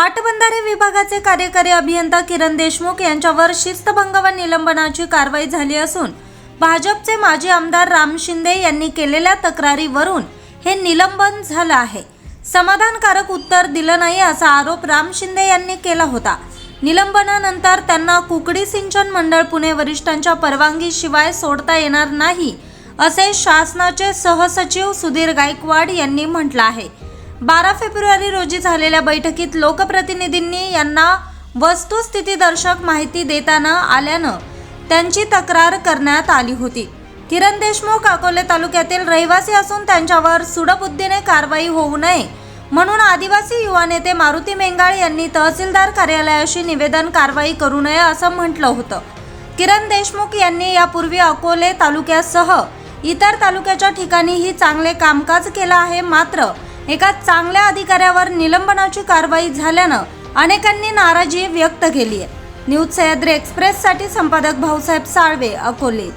पाटबंधारे विभागाचे कार्यकारी अभियंता किरण देशमुख यांच्यावर शिस्तभंग व निलंबनाची कारवाई झाली असून भाजपचे माजी आमदार राम शिंदे यांनी केलेल्या तक्रारीवरून हे निलंबन झालं आहे. समाधानकारक उत्तर दिलं नाही असा आरोप राम शिंदे यांनी केला होता. निलंबनानंतर त्यांना कुकडी सिंचन मंडळ पुणे वरिष्ठांच्या परवानगीशिवाय सोडता येणार नाही असे शासनाचे सहसचिव सुधीर गायकवाड यांनी म्हटलं आहे. बारा फेब्रुवारी रोजी झालेल्या बैठकीत लोकप्रतिनिधींनी यांना वस्तुस्थितीदर्शक माहिती देताना आल्यानं त्यांची तक्रार करण्यात आली होती. किरण देशमुख अकोले तालुक्यातील रहिवासी असून त्यांच्यावर सुडबुद्धीने कारवाई होऊ नये म्हणून आदिवासी युवा नेते मारुती मेंगाळ यांनी तहसीलदार कार्यालयाशी निवेदन कारवाई करू नये असं म्हटलं होतं. किरण देशमुख यांनी यापूर्वी अकोले तालुक्यासह इतर तालुक्याच्या ठिकाणीही चांगले कामकाज केलं आहे मात्र एका चांगल्या अधिकाऱ्यावर निलंबनाची कारवाई झाल्यानं अनेकांनी नाराजी व्यक्त केली आहे. न्यूज सह्याद्री एक्सप्रेससाठी संपादक भाऊसाहेब साळवे अकोले.